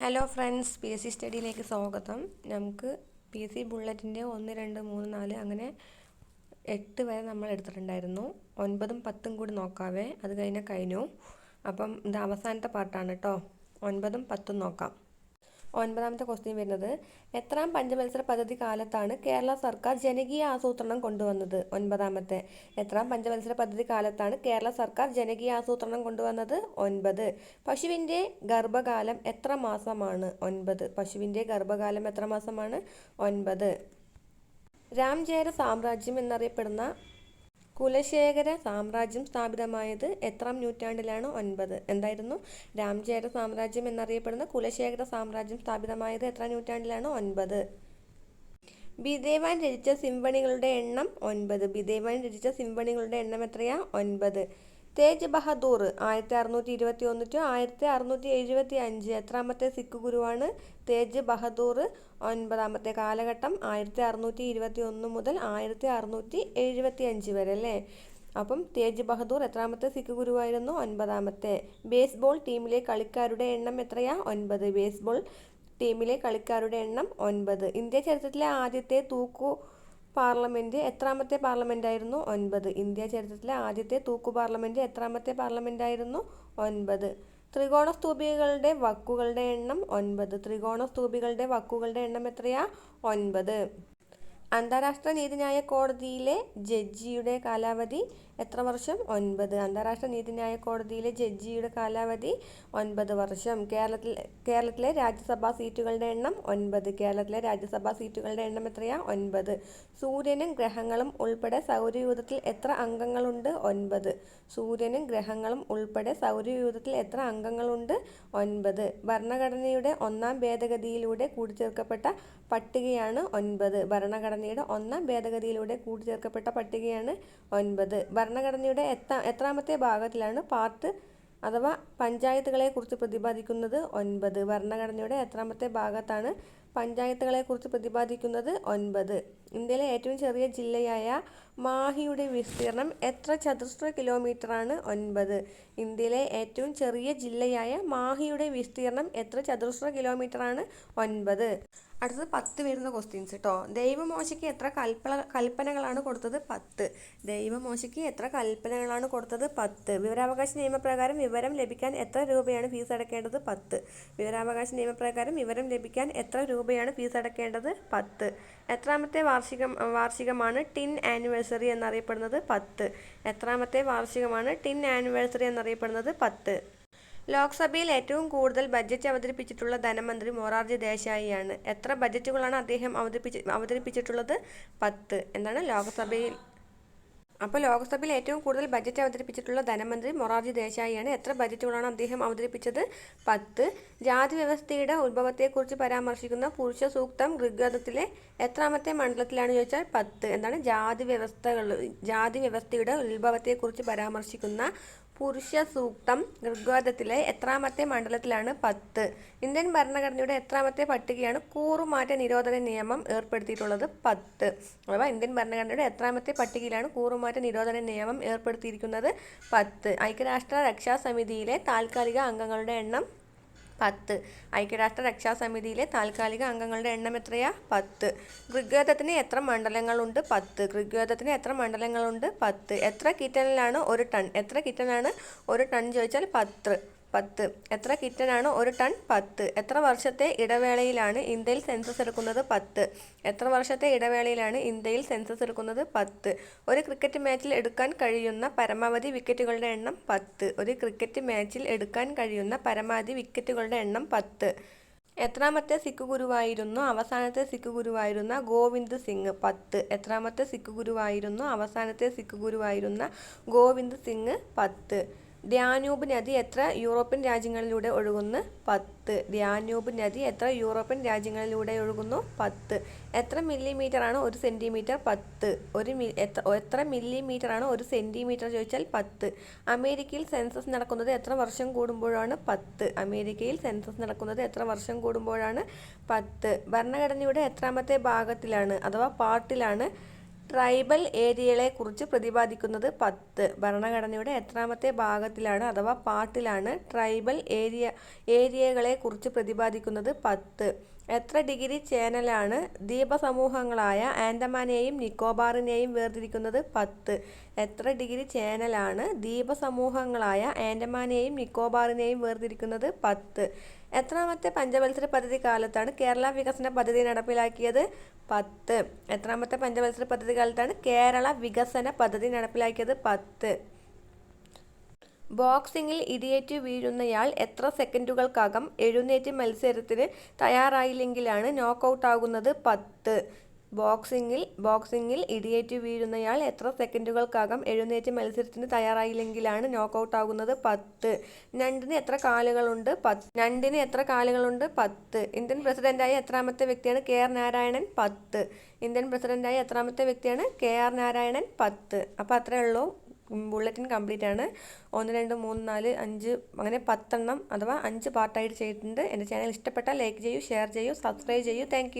Hello friends P S C സ്റ്റഡിയിലേക്ക് സ്വാഗതം. നമുക്ക് P S C ബുള്ളറ്റിന്റെ ഒന്ന് രണ്ട് മൂന്ന് നാല് അങ്ങനെ എട്ട് വരെ നമ്മൾ എടുത്തിട്ടുണ്ടായിരുന്നു. ഒൻപതും പത്തും കൂടി നോക്കാവേ. അത് കഴിഞ്ഞാൽ കഴിഞ്ഞു. അപ്പം ഇത് അവസാനത്തെ പാർട്ടാണ് കേട്ടോ. ഒൻപതും പത്തും നോക്കാം. ഒൻപതാമത്തെ ക്വസ്റ്റ്യൻ വരുന്നത് എത്രാം പഞ്ചവത്സര പദ്ധതി കാലത്താണ് കേരള സർക്കാർ ജനകീയ ആസൂത്രണം കൊണ്ടുവന്നത്? ഒൻപതാമത്തെ എത്രാം പഞ്ചവത്സര പദ്ധതി കാലത്താണ് കേരള സർക്കാർ ജനകീയ ആസൂത്രണം കൊണ്ടുവന്നത്? ഒൻപത്. പശുവിന്റെ ഗർഭകാലം എത്ര മാസമാണ്? ഒൻപത്. പശുവിന്റെ ഗർഭകാലം എത്ര മാസമാണ്? ഒൻപത്. രാംചേര സാമ്രാജ്യം എന്നറിയപ്പെടുന്ന കുലശേഖര സാമ്രാജ്യം സ്ഥാപിതമായത് എത്രാം നൂറ്റാണ്ടിലാണ് ഒൻപത്. എന്തായിരുന്നു? രാംചേര സാമ്രാജ്യം എന്നറിയപ്പെടുന്ന കുലശേഖര സാമ്രാജ്യം സ്ഥാപിതമായത് എത്ര നൂറ്റാണ്ടിലാണ്? ഒൻപത്. ബിദേവാൻ രചിച്ച സിംഫണികളുടെ എണ്ണം ഒൻപത്. ബിദേവാൻ രചിച്ച സിംഫണികളുടെ എണ്ണം എത്രയാ? ഒൻപത്. തേജ് ബഹദൂർ ആയിരത്തി അറുന്നൂറ്റി ഇരുപത്തി ഒന്ന് ടു ആയിരത്തി അറുന്നൂറ്റി എഴുപത്തി അഞ്ച് എത്രാമത്തെ സിഖ് ഗുരുവാണ് തേജ് ബഹദൂർ. ഒൻപതാമത്തെ കാലഘട്ടം ആയിരത്തി അറുന്നൂറ്റി ഇരുപത്തി ഒന്ന് മുതൽ ആയിരത്തി അറുന്നൂറ്റി എഴുപത്തി അഞ്ച് വരെ അല്ലേ? അപ്പം തേജ് ബഹദൂർ എത്രാമത്തെ സിഖ് ഗുരുവായിരുന്നു? ഒൻപതാമത്തെ. ബേസ്ബോൾ ടീമിലെ കളിക്കാരുടെ എണ്ണം എത്രയാ? ഒൻപത്. ബേസ്ബോൾ ടീമിലെ കളിക്കാരുടെ എണ്ണം ഒൻപത്. ഇന്ത്യ ചരിത്രത്തിലെ ആദ്യത്തെ തൂക്കു പാർലമെന്റ് എത്രാമത്തെ പാർലമെന്റ് ആയിരുന്നു ഒൻപത്. ഇന്ത്യ ചരിത്രത്തിലെ ആദ്യത്തെ തൂക്കു പാർലമെന്റ് എത്രാമത്തെ പാർലമെന്റായിരുന്നു ഒൻപത്. ത്രികോണ സ്തൂപികളുടെ വക്കുകളുടെ എണ്ണം ഒൻപത്. ത്രികോണ സ്തൂപികളുടെ വക്കുകളുടെ എണ്ണം എത്രയാ? ഒൻപത്. അന്താരാഷ്ട്ര നീതിന്യായ കോടതിയിലെ ജഡ്ജിയുടെ കാലാവധി എത്ര വർഷം? ഒൻപത്. അന്താരാഷ്ട്ര നീതിന്യായ കോടതിയിലെ ജഡ്ജിയുടെ കാലാവധി ഒൻപത് വർഷം. കേരളത്തിൽ കേരളത്തിലെ രാജ്യസഭാ സീറ്റുകളുടെ എണ്ണം ഒൻപത്. കേരളത്തിലെ രാജ്യസഭാ സീറ്റുകളുടെ എണ്ണം എത്രയാ? ഒൻപത്. സൂര്യനും ഗ്രഹങ്ങളും ഉൾപ്പെടെ സൗരയൂഥത്തിൽ എത്ര അംഗങ്ങളുണ്ട്? ഒൻപത്. സൂര്യനും ഗ്രഹങ്ങളും ഉൾപ്പെടെ സൗരയൂഥത്തിൽ എത്ര അംഗങ്ങളുണ്ട്? ഒൻപത്. ഭരണഘടനയുടെ ഒന്നാം ഭേദഗതിയിലൂടെ കൂട്ടിച്ചേർക്കപ്പെട്ട പട്ടികയാണ് ഒൻപത്. ഭരണഘടനയുടെ ഒന്നാം ഭേദഗതിയിലൂടെ കൂട്ടിച്ചേർക്കപ്പെട്ട പട്ടികയാണ് ഒൻപത്. ഭരണഘടനയുടെ എത്താ എത്രാമത്തെ ഭാഗത്തിലാണ് പാർട്ട് അഥവാ പഞ്ചായത്തുകളെ കുറിച്ച് പ്രതിപാദിക്കുന്നത് ഒൻപത്. ഭരണഘടനയുടെ എത്രാമത്തെ ഭാഗത്താണ് പഞ്ചായത്തുകളെക്കുറിച്ച് പ്രതിപാദിക്കുന്നത് ഒൻപത്. ഇന്ത്യയിലെ ഏറ്റവും ചെറിയ ജില്ലയായ മാഹിയുടെ വിസ്തീർണം എത്ര ചതുരശ്ര കിലോമീറ്ററാണ് ഒൻപത്? ഇന്ത്യയിലെ ഏറ്റവും ചെറിയ ജില്ലയായ മാഹിയുടെ വിസ്തീർണം എത്ര ചതുരശ്ര കിലോമീറ്ററാണ് ഒൻപത്? അടുത്തത് പത്ത് വരുന്ന ക്വസ്റ്റ്യൻസ് കേട്ടോ ദൈവമോശയ്ക്ക് എത്ര കൽപ്പന കൽപ്പനകളാണ് കൊടുത്തത് പത്ത്. ദൈവമോശയ്ക്ക് എത്ര കൽപ്പനകളാണ് കൊടുത്തത് പത്ത്. വിവരാവകാശ നിയമപ്രകാരം വിവരം ലഭിക്കാൻ എത്ര രൂപയാണ് ഫീസ് അടക്കേണ്ടത് പത്ത്. വിവരാവകാശ നിയമപ്രകാരം വിവരം ലഭിക്കാൻ എത്ര രൂപയാണ് ഫീസ് അടക്കേണ്ടത് പത്ത്. എത്രാമത്തെ വാർഷികം വാർഷികമാണ് ടിൻ ആനിവേഴ്സറി എന്നറിയപ്പെടുന്നത് പത്ത്. എത്രാമത്തെ വാർഷികമാണ് ടിൻ ആനിവേഴ്സറി എന്നറിയപ്പെടുന്നത് പത്ത്. ലോക്സഭയിൽ ഏറ്റവും കൂടുതൽ ബഡ്ജറ്റ് അവതരിപ്പിച്ചിട്ടുള്ള ധനമന്ത്രി മൊറാർജി ദേശായിയാണ്. എത്ര ബഡ്ജറ്റുകളാണ് അദ്ദേഹം അവതരിപ്പിച്ച് അവതരിപ്പിച്ചിട്ടുള്ളത്? പത്ത്. എന്താണ് ലോക്സഭയിൽ അപ്പോൾ ലോകസഭയിൽ ഏറ്റവും കൂടുതൽ ബജറ്റ് അവതരിപ്പിച്ചിട്ടുള്ള ധനമന്ത്രി മൊറാർജി ദേശായിയാണ്. എത്ര ബജറ്റുകളാണ് അദ്ദേഹം അവതരിപ്പിച്ചത്? പത്ത്. ജാതി വ്യവസ്ഥയുടെ ഉത്ഭവത്തെക്കുറിച്ച് പരാമർശിക്കുന്ന പുരുഷ സൂക്തം ഋഗ്വേദത്തിലെ എത്രാമത്തെ മണ്ഡലത്തിലാണ് ചോദിച്ചാൽ പത്ത്. എന്താണ്? ജാതി വ്യവസ്ഥകൾ ജാതി വ്യവസ്ഥയുടെ ഉത്ഭവത്തെക്കുറിച്ച് പരാമർശിക്കുന്ന പുരുഷ സൂക്തം ഋഗ്വേദത്തിലെ എത്രാമത്തെ മണ്ഡലത്തിലാണ് പത്ത്. ഇന്ത്യൻ ഭരണഘടനയുടെ എത്രാമത്തെ പട്ടികയാണ് കൂറുമാറ്റ നിരോധന നിയമം ഏർപ്പെടുത്തിയിട്ടുള്ളത് പത്ത്. അഥവാ ഇന്ത്യൻ ഭരണഘടനയുടെ എത്രാമത്തെ പട്ടികയിലാണ് കൂറുമാറ്റ നിരോധന നിയമം ഏർപ്പെടുത്തിയിരിക്കുന്നത് പത്ത്. ഐക്യരാഷ്ട്ര രക്ഷാ സമിതിയിലെ താൽക്കാലിക അംഗങ്ങളുടെ എണ്ണം പത്ത്. ഐക്യരാഷ്ട്ര രക്ഷാസമിതിയിലെ താൽക്കാലിക അംഗങ്ങളുടെ എണ്ണം എത്രയാ? പത്ത്. ഋഗ്വേദത്തിന് എത്ര മണ്ഡലങ്ങളുണ്ട്? പത്ത്. ഋഗ്വേദത്തിന് എത്ര മണ്ഡലങ്ങളുണ്ട്? പത്ത്. എത്ര കിറ്റനിലാണ് ഒരു ടൺ? എത്ര കിറ്റനാണ് ഒരു ടൺ ചോദിച്ചാൽ പത്ത്. പത്ത്. എത്ര കിറ്റനാണ് ഒരു ടൺ പത്ത്. എത്ര വർഷത്തെ ഇടവേളയിലാണ് ഇന്ത്യയിൽ സെൻസസ് എടുക്കുന്നത് പത്ത്? എത്ര വർഷത്തെ ഇടവേളയിലാണ് ഇന്ത്യയിൽ സെൻസസ് എടുക്കുന്നത് പത്ത്? ഒരു ക്രിക്കറ്റ് മാച്ചിൽ എടുക്കാൻ കഴിയുന്ന പരമാവധി വിക്കറ്റുകളുടെ എണ്ണം പത്ത്. ഒരു ക്രിക്കറ്റ് മാച്ചിൽ എടുക്കാൻ കഴിയുന്ന പരമാവധി വിക്കറ്റുകളുടെ എണ്ണം പത്ത്. എത്രാമത്തെ സിഖ് ഗുരുവായിരുന്നു? അവസാനത്തെ സിഖ് ഗുരുവായിരുന്ന ഗോവിന്ദ് സിംഗ് പത്ത്. എത്രാമത്തെ സിഖ് ഗുരുവായിരുന്നു? അവസാനത്തെ സിഖ് ഗുരുവായിരുന്ന ഗോവിന്ദ് സിംഗ് പത്ത്. ധ്യാനൂബ് നദി എത്ര യൂറോപ്യൻ രാജ്യങ്ങളിലൂടെ ഒഴുകുന്നു? പത്ത്. ധ്യാനൂബ് നദി എത്ര യൂറോപ്യൻ രാജ്യങ്ങളിലൂടെ ഒഴുകുന്നു? പത്ത്. എത്ര മില്ലിമീറ്റർ ആണ് ഒരു സെന്റിമീറ്റർ പത്ത്. ഒരു മി എത്ര എത്ര മില്ലിമീറ്റർ ആണ് ഒരു സെന്റിമീറ്റർ ചോദിച്ചാൽ പത്ത്. അമേരിക്കയിൽ സെൻസസ് നടക്കുന്നത് എത്ര വർഷം കൂടുമ്പോഴാണ് പത്ത്? അമേരിക്കയിൽ സെൻസസ് നടക്കുന്നത് എത്ര വർഷം കൂടുമ്പോഴാണ് പത്ത്? ഭരണഘടനയുടെ എത്രാമത്തെ ഭാഗത്തിലാണ് അഥവാ പാർട്ടിലാണ് ട്രൈബൽ ഏരിയകളെ കുറിച്ച് പ്രതിപാദിക്കുന്നത് പത്ത്. ഭരണഘടനയുടെ എത്രാമത്തെ ഭാഗത്തിലാണ് അഥവാ പാട്ടിലാണ് ട്രൈബൽ ഏരിയ ഏരിയകളെ കുറിച്ച് പ്രതിപാദിക്കുന്നത് പത്ത്. എത്ര ഡിഗ്രി ചേനലാണ് ദ്വീപസമൂഹങ്ങളായ ആൻഡമാനെയും നിക്കോബാറിനെയും വേർതിരിക്കുന്നത്? പത്ത്. എത്ര ഡിഗ്രി ചേനലാണ് ദ്വീപസമൂഹങ്ങളായ ആൻഡമാനെയും നിക്കോബാറിനെയും വേർതിരിക്കുന്നത്? പത്ത്. എത്രാമത്തെ പഞ്ചവത്സര പദ്ധതി കാലത്താണ് കേരള വികസന പദ്ധതി നടപ്പിലാക്കിയത്? പത്ത്. എത്രാമത്തെ പഞ്ചവത്സര പദ്ധതി കാലത്താണ് കേരള വികസന പദ്ധതി നടപ്പിലാക്കിയത്? പത്ത്. ബോക്സിംഗിൽ ഇടിയേറ്റ് വീഴുന്നയാൾ എത്ര സെക്കൻഡുകൾക്കകം എഴുന്നേറ്റ് മത്സരത്തിന് തയ്യാറായില്ലെങ്കിലാണ് നോക്കൗട്ടാകുന്നത് പത്ത്. ബോക്സിംഗിൽ ബോക്സിംഗിൽ ഇടിയേറ്റ് വീഴുന്നയാൾ എത്ര സെക്കൻഡുകൾക്കകം എഴുന്നേറ്റ് മത്സരത്തിന് തയ്യാറായില്ലെങ്കിലാണ് നോക്കൗട്ടാകുന്നത് പത്ത്. ഞണ്ടിന് എത്ര കാലുകളുണ്ട്? പത്ത്. ഞണ്ടിന് എത്ര കാലുകളുണ്ട്? പത്ത്. ഇന്ത്യൻ പ്രസിഡന്റായ എത്രാമത്തെ വ്യക്തിയാണ് കെ ആർ നാരായണൻ? പത്ത്. ഇന്ത്യൻ പ്രസിഡന്റായ എത്രാമത്തെ വ്യക്തിയാണ് കെ ആർ നാരായണൻ? പത്ത്. അപ്പോൾ അത്രയേ ഉള്ളൂ. ബുള്ളറ്റിൻ കംപ്ലീറ്റ് ആണ് ഒന്ന് രണ്ട് മൂന്ന് നാല് അഞ്ച് അങ്ങനെ പത്തെണ്ണം അഥവാ അഞ്ച് പാർട്ടായിട്ട് ചെയ്തിട്ടുണ്ട്. എന്റെ ചാനൽ ഇഷ്ടപ്പെട്ടാൽ ലൈക്ക് ചെയ്യൂ ഷെയർ ചെയ്യൂ സബ്സ്ക്രൈബ് ചെയ്യൂ. താങ്ക്